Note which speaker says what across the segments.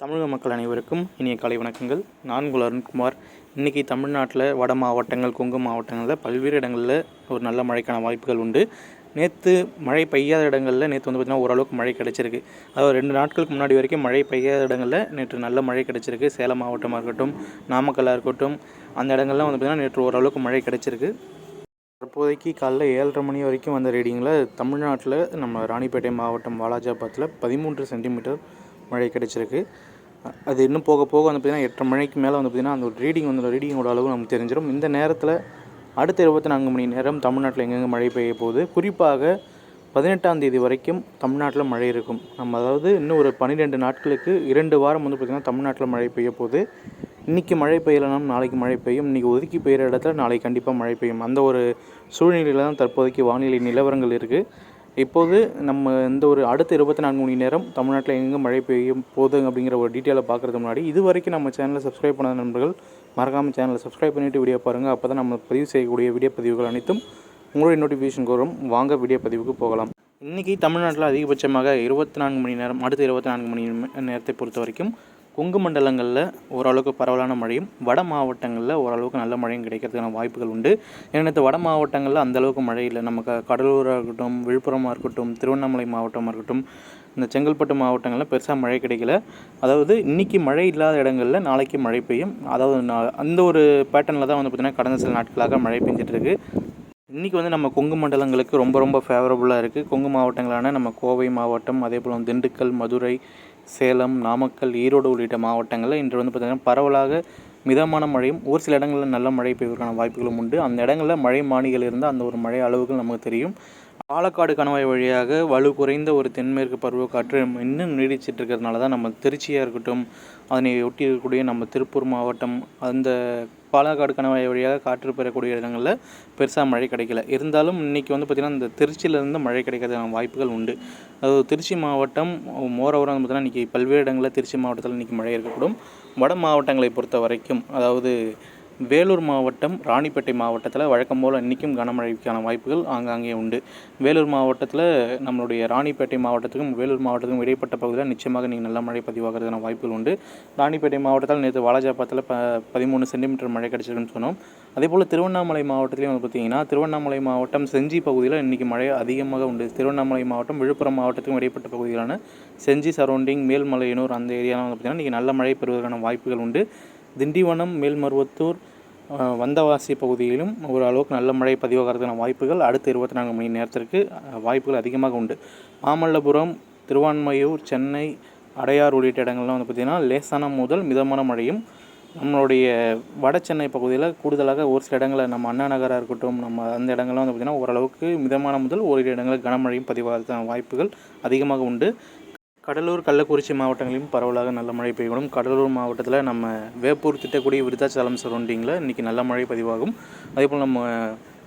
Speaker 1: தமிழக மக்கள் அனைவருக்கும் இனிய காலை வணக்கங்கள். நான் உங்கள் அருண்குமார். இன்றைக்கி தமிழ்நாட்டில் வட மாவட்டங்கள் கொங்கு மாவட்டங்களில் பல்வேறு இடங்களில் ஒரு நல்ல மழைக்கான வாய்ப்புகள் உண்டு. நேற்று மழை பெய்யாத இடங்களில் நேற்று வந்து பார்த்திங்கன்னா ஓரளவுக்கு மழை கிடச்சிருக்கு. அதாவது ரெண்டு நாட்களுக்கு முன்னாடி வரைக்கும் மழை பெய்யாத இடங்களில் நேற்று நல்ல மழை கிடச்சிருக்கு. சேலம் மாவட்டமாக இருக்கட்டும் நாமக்கல்லாக இருக்கட்டும் அந்த இடங்கள்லாம் வந்து பார்த்திங்கன்னா நேற்று ஓரளவுக்கு மழை கிடச்சிருக்கு. தற்போதைக்கு காலைல ஏழரை மணி வரைக்கும் வந்த ரீடிங்கில் தமிழ்நாட்டில் நம்ம ராணிப்பேட்டை மாவட்டம் வாலாஜாபாத்தில் பதிமூன்று சென்டிமீட்டர் மழை கிடைச்சிருக்கு. அது இன்னும் போக போக வந்து பார்த்திங்கன்னா எட்டரை மணிக்கு மேலே வந்து பார்த்திங்கன்னா அந்த ஒரு ரீடிங் வந்து ரீடிங்கோட அளவு நமக்கு தெரிஞ்சிடும் இந்த நேரத்தில் அடுத்த இருபத்தி நான்கு மணி நேரம் தமிழ்நாட்டில் எங்கெங்கே மழை பெய்ய போகுது? குறிப்பாக பதினெட்டாம் தேதி வரைக்கும் தமிழ்நாட்டில் மழை இருக்கும். நம்ம அதாவது இன்னும் ஒரு பன்னிரெண்டு நாட்களுக்கு இரண்டு வாரம் வந்து பார்த்திங்கன்னா தமிழ்நாட்டில் மழை பெய்ய போகுது. இன்றைக்கி மழை பெய்யலைனாலும் நாளைக்கு மழை பெய்யும். இன்றைக்கி ஒதுக்கி பெய்கிற இடத்துல நாளைக்கு கண்டிப்பாக மழை பெய்யும். அந்த ஒரு சூழ்நிலையில் தான் தற்போதைக்கு வானிலை நிலவரங்கள் இருக்குது இப்போது நம்ம இந்த ஒரு அடுத்த இருபத்தி நான்கு மணி நேரம் தமிழ்நாட்டில் எங்கே மழை பெய்யும் போதும் அப்படிங்கிற ஒரு டீட்டெயிலை பார்க்குறதுக்கு முன்னாடி இது வரைக்கும் நம்ம சேனலை சப்ஸ்கிரைப் பண்ணாத நண்பர்கள் மறக்காமல் சேனலை சப்ஸ்கிரைப் பண்ணிவிட்டு வீடியோ பாருங்கள் அப்போ தான் நம்ம பதிவு செய்யக்கூடிய வீடியோ பதிவுகள் அனைத்தும் உங்களுடைய நோட்டிஃபிகேஷன் வரும். வாங்க வீடியோ பதிவுக்கு போகலாம். இன்றைக்கி தமிழ்நாட்டில் அதிகபட்சமாக இருபத்தி நான்கு மணி நேரம் அடுத்த இருபத்தி நான்கு மணி நேரத்தை பொறுத்த வரைக்கும் கொங்கு மண்டலங்களில் ஓரளவுக்கு பரவலான மழையும் வட மாவட்டங்களில் ஓரளவுக்கு நல்ல மழையும் கிடைக்கிறதுக்கான வாய்ப்புகள் உண்டு. ஏன்னா வட மாவட்டங்களில் அந்தளவுக்கு மழை இல்லை. நமக்கு கடலூராக இருக்கட்டும் விழுப்புரமாக இருக்கட்டும் திருவண்ணாமலை மாவட்டமாக இருக்கட்டும் இந்த செங்கல்பட்டு மாவட்டங்களில் பெருசாக மழை கிடைக்கல. அதாவது இன்றைக்கி மழை இல்லாத இடங்களில் நாளைக்கு மழை பெய்யும். அதாவது நான் அந்த ஒரு பேட்டர்னில் தான் வந்து பார்த்திங்கன்னா கடந்த சில நாட்களாக மழை பெஞ்சிட்ருக்கு இன்றைக்கி வந்து நம்ம கொங்கு மண்டலங்களுக்கு ரொம்ப ரொம்ப ஃபேவரபுளாக இருக்குது கொங்கு மாவட்டங்களான நம்ம கோவை மாவட்டம் அதே போல் திண்டுக்கல் மதுரை சேலம் நாமக்கல் ஈரோடு உள்ளிட்ட மாவட்டங்களில் இன்று வந்து பார்த்திங்கன்னா பரவலாக மிதமான மழையும் ஒரு சில இடங்களில் நல்ல மழை பெய்வதற்கான வாய்ப்புகளும் உண்டு. அந்த இடங்களில் மழை மானிகள் இருந்தால் அந்த ஒரு மழை அளவுகள் நமக்கு தெரியும். பாலக்காடு கணவாய் வழியாக வலு குறைந்த ஒரு தென்மேற்கு பருவக்காற்று இன்னும் நீடிச்சிட்டு இருக்கிறதுனால தான் நம்ம திருச்சியாக இருக்கட்டும் அதனை ஒட்டி இருக்கக்கூடிய நம்ம திருப்பூர் மாவட்டம் அந்த பாலக்காடு கணவாய் வழியாக காற்று பெறக்கூடிய இடங்களில் பெருசாக மழை கிடைக்கல. இருந்தாலும் இன்றைக்கி வந்து பார்த்திங்கன்னா இந்த திருச்சியிலேருந்து மழை கிடைக்கிறதுக்கான வாய்ப்புகள் உண்டு. அதாவது திருச்சி மாவட்டம் மோரவரம் வந்து பார்த்திங்கன்னா இன்றைக்கி பல்வேறு இடங்களில் திருச்சி மாவட்டத்தில் இன்றைக்கி மழை இருக்கக்கூடும். வட மாவட்டங்களை பொறுத்த வரைக்கும் அதாவது வேலூர் மாவட்டம் ராணிப்பேட்டை மாவட்டத்தில் வழக்கம் போல் இன்றைக்கும் கனமழைக்கான வாய்ப்புகள் ஆங்காங்கே உண்டு. வேலூர் மாவட்டத்தில் நம்மளுடைய ராணிப்பேட்டை மாவட்டத்துக்கும் வேலூர் மாவட்டத்துக்கும் இடைப்பட்ட பகுதியில் நிச்சயமாக நீங்கள் நல்ல மழை பதிவாகிறதுக்கான வாய்ப்புகள் உண்டு. ராணிப்பேட்டை மாவட்டத்தில் நேற்று வாலாஜாபாத்தில் ப பதிமூணு சென்டிமீட்டர் மழை கிடச்சிருக்குன்னு சொன்னோம். அதே போல் திருவண்ணாமலை மாவட்டத்திலையும் வந்து பார்த்திங்கன்னா திருவண்ணாமலை மாவட்டம் செஞ்சி பகுதியில் இன்றைக்கி மழை அதிகமாக உண்டு. திருவண்ணாமலை மாவட்டம் விழுப்புரம் மாவட்டத்துக்கும் இடைப்பட்ட பகுதிகளான செஞ்சி சரௌண்டிங் மேல்மலையனூர் அந்த ஏரியாவில் வந்து பார்த்திங்கன்னா இன்றைக்கி நல்ல மழை பெறுவதற்கான வாய்ப்புகள் உண்டு. திண்டிவனம் மேல்மருவத்தூர் வந்தவாசி பகுதியிலும் ஓரளவுக்கு நல்ல மழை பதிவாகிறதுக்கான வாய்ப்புகள். அடுத்த இருபத்தி நான்கு மணி நேரத்திற்கு வாய்ப்புகள் அதிகமாக உண்டு. மாமல்லபுரம் திருவான்மையூர் சென்னை அடையார் உள்ளிட்ட இடங்கள்லாம் வந்து பார்த்திங்கன்னா லேசான முதல் மிதமான மழையும் நம்மளுடைய வட சென்னை பகுதியில் கூடுதலாக ஒரு சில இடங்களில் நம்ம அண்ணா நகராக இருக்கட்டும் நம்ம அந்த இடங்கள்லாம் வந்து பார்த்திங்கன்னா ஓரளவுக்கு மிதமான முதல் ஓரிரு இடங்களில் கனமழையும் பதிவாகிறதுக்கான வாய்ப்புகள் அதிகமாக உண்டு. கடலூர் கள்ளக்குறிச்சி மாவட்டங்களிலும் பரவலாக நல்ல மழை பெய்யும் கடலூர் மாவட்டத்தில் நம்ம வேப்பூர் திட்டக்குடி விருத்தாச்சலம் சரௌண்டிங்கில் இன்றைக்கி நல்ல மழை பதிவாகும். அதேபோல் நம்ம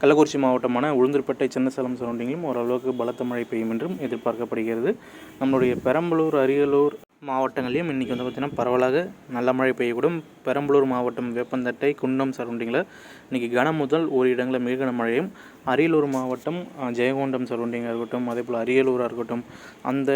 Speaker 1: கள்ளக்குறிச்சி மாவட்டமான உளுந்தூர்பேட்டை சின்னசேலம் சரௌண்டிங்கிலும் ஓரளவுக்கு பலத்த மழை பெய்யும் என்றும் எதிர்பார்க்கப்படுகிறது. நம்மளுடைய பெரம்பலூர் அரியலூர் மாவட்டங்களையும் இன்றைக்கி வந்து பார்த்திங்கன்னா பரவலாக நல்ல மழை பெய்யக்கூடும். பெரம்பலூர் மாவட்டம் வேப்பந்தட்டை குன்னம் சரௌண்டிங்கில் இன்றைக்கி கனம் முதல் ஒரு இடங்களில் மிக கனமழையும் அரியலூர் மாவட்டம் ஜெயகொண்டம் சரௌண்டிங்காக இருக்கட்டும் அதே போல் அரியலூராக இருக்கட்டும் அந்த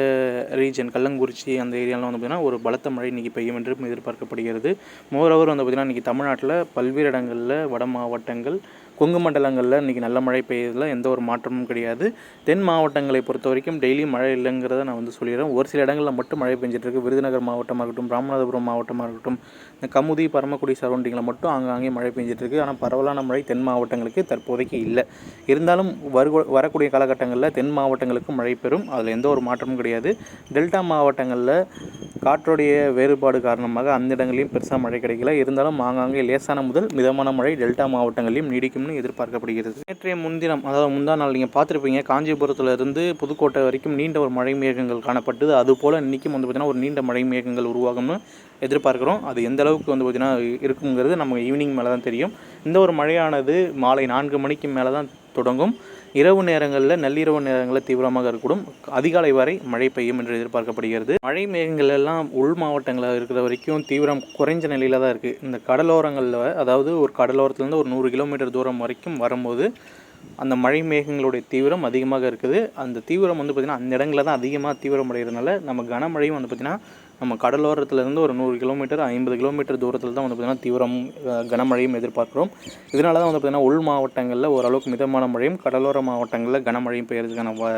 Speaker 1: ரீஜன் கள்ளங்குறிச்சி அந்த ஏரியாலாம் வந்து பார்த்திங்கன்னா ஒரு பலத்த மழை இன்றைக்கி பெய்யும் என்றும் எதிர்பார்க்கப்படுகிறது. மோரோவர் வந்து பார்த்திங்கன்னா இன்றைக்கி தமிழ்நாட்டில் பல்வேறு இடங்களில் வட மாவட்டங்கள் கொங்கு மண்டலங்களில் இன்றைக்கி நல்ல மழை பெய்யறதுல எந்த ஒரு மாற்றமும் கிடையாது. தென் மாவட்டங்களை பொறுத்த வரைக்கும் டெய்லி மழை இல்லைங்கிறத நான் வந்து சொல்லிடுறேன். ஒரு சில இடங்களில் மட்டும் மழை பெஞ்சிட்ருக்கு. விருதுநகர் மாவட்டமாக இருக்கட்டும் ராமநாதபுரம் மாவட்டமாக இருக்கட்டும் இந்த கமுதி பரமக்குடி சரௌண்டிங்கில் மட்டும் ஆங்காங்கே மழை பெஞ்சிட்ருக்கு. ஆனால் பரவலான மழை தென் மாவட்டங்களுக்கு தற்போதைக்கு இல்லை. இருந்தாலும் வரு வரக்கூடிய காலகட்டங்களில் தென் மாவட்டங்களுக்கும் மழை பெறும். அதில் எந்த ஒரு மாற்றமும் கிடையாது. டெல்டா மாவட்டங்களில் காற்றுடைய வேறுபாடு காரணமாக அந்த இடங்களையும் பெருசாக மழை கிடைக்கல. இருந்தாலும் ஆங்காங்கே லேசான முதல் மிதமான மழை டெல்டா மாவட்டங்களிலும் நீடிக்கும்னு எதிர்பார்க்கப்படுகிறது. நேற்றைய முன்தினம் அதாவது முந்தா நாள் நீங்கள் பார்த்துருப்பீங்க காஞ்சிபுரத்துலேருந்து புதுக்கோட்டை வரைக்கும் நீண்ட ஒரு மழை மேகங்கள் காணப்பட்டது. அதுபோல் இன்றைக்கும் வந்து பார்த்திங்கன்னா ஒரு நீண்ட மழை மேகங்கள் உருவாகும்னு எதிர்பார்க்குறோம். அது எந்த அளவுக்கு வந்து பார்த்திங்கன்னா இருக்குங்கிறது நமக்கு ஈவினிங் மேலே தான் தெரியும். இந்த ஒரு மழையானது மாலை நான்கு மணிக்கு மேலே தான் தொடங்கும். இரவு நேரங்களில் நள்ளிரவு நேரங்களில் தீவிரமாக இருக்கக்கூடும். அதிகாலை வரை மழை பெய்யும் என்று எதிர்பார்க்கப்படுகிறது. மழை மேகங்கள் எல்லாம் உள் மாவட்டங்களில் இருக்கிற வரைக்கும் தீவிரம் குறைஞ்ச நிலையில் தான் இருக்குது இந்த கடலோரங்களில் அதாவது ஒரு கடலோரத்துலேருந்து ஒரு நூறு கிலோமீட்டர் தூரம் வரைக்கும் வரும்போது அந்த மழை மேகங்களுடைய தீவிரம் அதிகமாக இருக்குது. அந்த தீவிரம் வந்து பார்த்திங்கன்னா அந்த இடங்களில் தான் அதிகமாக தீவிரம் அடைகிறதுனால நம்ம கனமழையும் வந்து பார்த்திங்கன்னா நம்ம கடலோரத்துலேருந்து ஒரு நூறு கிலோமீட்டர் ஐம்பது கிலோமீட்டர் தூரத்தில் தான் வந்து பார்த்திங்கன்னா தீவிரம் கனமழையும் எதிர்பார்க்குறோம். இதனால தான் வந்து பார்த்திங்கன்னா உள் மாவட்டங்களில் ஓரளவுக்கு மிதமான மழையும் கடலோர மாவட்டங்களில் கனமழையும் பெய்யறதுக்கான வ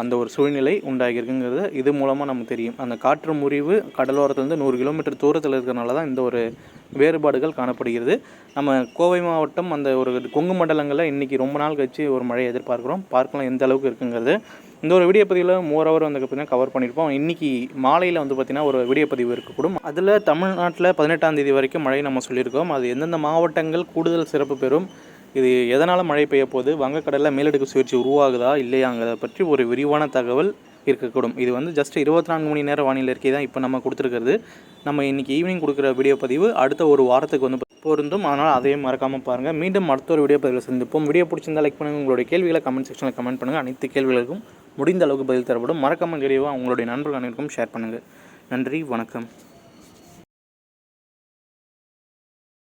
Speaker 1: அந்த ஒரு சூழ்நிலை உண்டாகியிருக்குங்கிறது இது மூலமாக நமக்கு தெரியும். அந்த காற்று முறிவு கடலோரத்துலேருந்து நூறு கிலோமீட்டர் தூரத்தில் இருக்கிறனால தான் இந்த ஒரு வேறுபாடுகள் காணப்படுகிறது. நம்ம கோவை மாவட்டம் அந்த ஒரு கொங்கு மண்டலங்களில் இன்றைக்கி ரொம்ப நாள் கழிச்சு ஒரு மழையை எதிர்பார்க்குறோம். பார்க்கலாம் எந்த அளவுக்கு இருக்குங்கிறது. இந்த ஒரு வீடியோ பதிவில் மோர் ஹவர் வந்து பார்த்திங்கன்னா கவர் பண்ணியிருப்போம். இன்றைக்கி மாலையில் வந்து பார்த்திங்கன்னா ஒரு வீடியோ பதிவு இருக்கக்கூடும். அதில் தமிழ்நாட்டில் பதினெட்டாம் தேதி வரைக்கும் மழை நம்ம சொல்லியிருக்கோம். அது எந்தெந்த மாவட்டங்கள் கூடுதல் சிறப்பு பெறும் இது எதனால் மழை பெய்ய போகுது? வங்கக்கடலில் மேலடுக்கு சுழற்சி உருவாகுதா? இல்லையாங்கிறத பற்றி ஒரு விரிவான தகவல் இருக்கக்கூடும். இது வந்து ஜஸ்ட் இருபத்தி நான்கு மணி நேர வானிலை இருக்கை தான் இப்போ நம்ம கொடுத்துருக்கிறது. நம்ம இன்றைக்கி ஈவினிங் கொடுக்குற வீடியோ பதிவு அடுத்த ஒரு வாரத்துக்கு வந்து பொருந்தும். அதனால் அதையும் மறக்காமல் பாருங்கள் மீண்டும் அடுத்த ஒரு வீடியோ பதிவில் சந்திப்போம். வீடியோ பிடிச்சிருந்தா லைக் பண்ணுங்கள் உங்களுடைய கேள்விகளை கமெண்ட் செக்ஷனில் கமெண்ட் பண்ணுங்கள் அனைத்து கேள்விகளுக்கும் முடிந்த அளவுக்கு பதில் தரப்படும். மறக்காமல் வீடியோவை உங்களுடைய நண்பர்கள் அனைவருக்கும் ஷேர் பண்ணுங்கள் நன்றி. வணக்கம்.